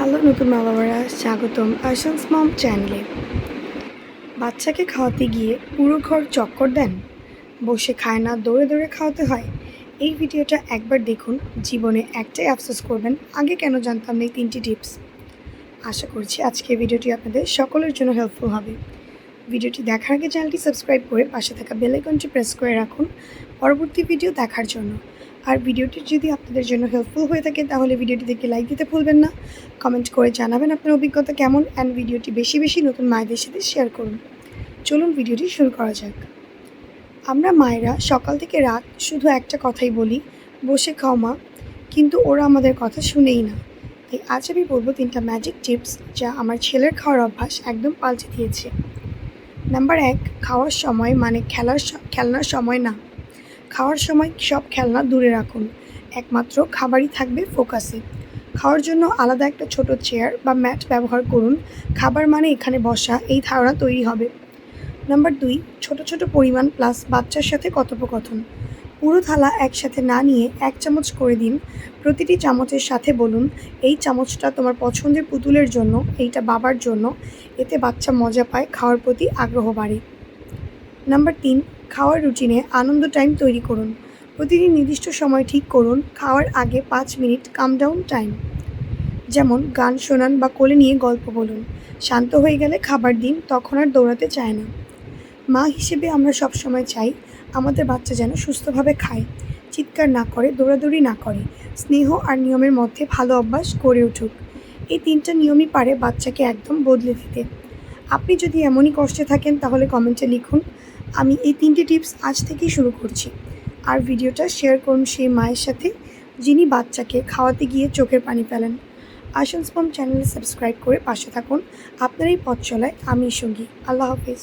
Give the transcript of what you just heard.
Hello, নতুন মা বাবারা স্বাগতম আশান্স মম চ্যানেলে। বাচ্চাকে খাওয়াতে গিয়ে পুরো ঘর চক্কর দেন? বসে খায় না, দৌড়ে দৌড়ে খাওয়াতে হয়? এই ভিডিওটা একবার দেখুন, জীবনে একটাই আফসোস করবেন, আগে কেন জানতাম না এই তিনটি টিপস। আশা করছি আজকে ভিডিওটি আপনাদের সকলের জন্য হেল্পফুল হবে। ভিডিওটি দেখার আগে চ্যানেলটি সাবস্ক্রাইব করে পাশে থাকা বেল আইকনটি প্রেস করে রাখুন, পরবর্তী ভিডিও দেখার জন্য। আর ভিডিওটি যদি আপনাদের জন্য হেল্পফুল হয়ে থাকে, তাহলে ভিডিওটি দেখে লাইক দিতে ভুলবেন না। কমেন্ট করে জানাবেন আপনার অভিজ্ঞতা কেমন অ্যান্ড ভিডিওটি বেশি বেশি নতুন মায়েদের সাথে শেয়ার করুন। চলুন ভিডিওটি শুরু করা যাক। আমরা মায়েরা সকাল থেকে রাত শুধু একটা কথাই বলি, বসে খাও মা। কিন্তু ওরা আমাদের কথা শুনেই না। তাই আজ আমি বলব তিনটা ম্যাজিক টিপস যা আমার ছেলের খাওয়ার অভ্যাস একদম পাল্টে দিয়েছে। নাম্বার এক, খাওয়ার সময় মানে খেলার খেলনার সময় না। খাওয়ার সময় সব খেলনা দূরে রাখুন। একমাত্র খাবারই থাকবে ফোকাসে। খাওয়ার জন্য আলাদা একটা ছোট চেয়ার বা ম্যাট ব্যবহার করুন। খাবার মানে এখানে বসা, এই ধারণা তৈরি হবে। নাম্বার দুই, ছোট ছোট পরিমাণ প্লাস বাচ্চার সাথে কথোপকথন। পুরো থালা একসাথে না নিয়ে এক চামচ করে দিন। প্রতিটি চামচের সাথে বলুন, এই চামচটা তোমার পছন্দের পুতুলের জন্য, এইটা বাবার জন্য। এতে বাচ্চা মজা পায়, খাওয়ার প্রতি আগ্রহ বাড়ে। নাম্বার তিন, খাওয়ার রুটিনে আনন্দ টাইম তৈরি করুন। প্রতিদিন নির্দিষ্ট সময় ঠিক করুন, খাওয়ার আগে পাঁচ মিনিট কাম ডাউন টাইম যেমন, গান শোনান বা কোলে নিয়ে গল্প বলুন। শান্ত হয়ে গেলে খাবার দিন, তখন আর দৌড়াতে চায় না। মা হিসেবে আমরা সব সময় চাই আমাদের বাচ্চা যেন সুস্থভাবে খায়। চিৎকার না করে, দৌড়াদৌড়ি না করে। স্নেহ আর নিয়মের মধ্যে ভালো অভ্যাস গড়ে উঠুক। এই তিনটা নিয়মই পারে বাচ্চাকে একদম বদলে দিতে। আপনি যদি এমনই কষ্টে থাকেন, তাহলে কমেন্টে লিখুন। আমি এই তিনটি টিপস আজ থেকেই শুরু করছি। আর ভিডিওটা শেয়ার করুন সেই মায়ের সাথে, যিনি বাচ্চাকে খাওয়াতে গিয়ে চোখের পানি ফেলেন। চ্যানেল চ্যানেলে সাবস্ক্রাইব করে পাশে থাকুন। আপনার এই পথ চলায় আমি সঙ্গী। আল্লাহ হাফিজ।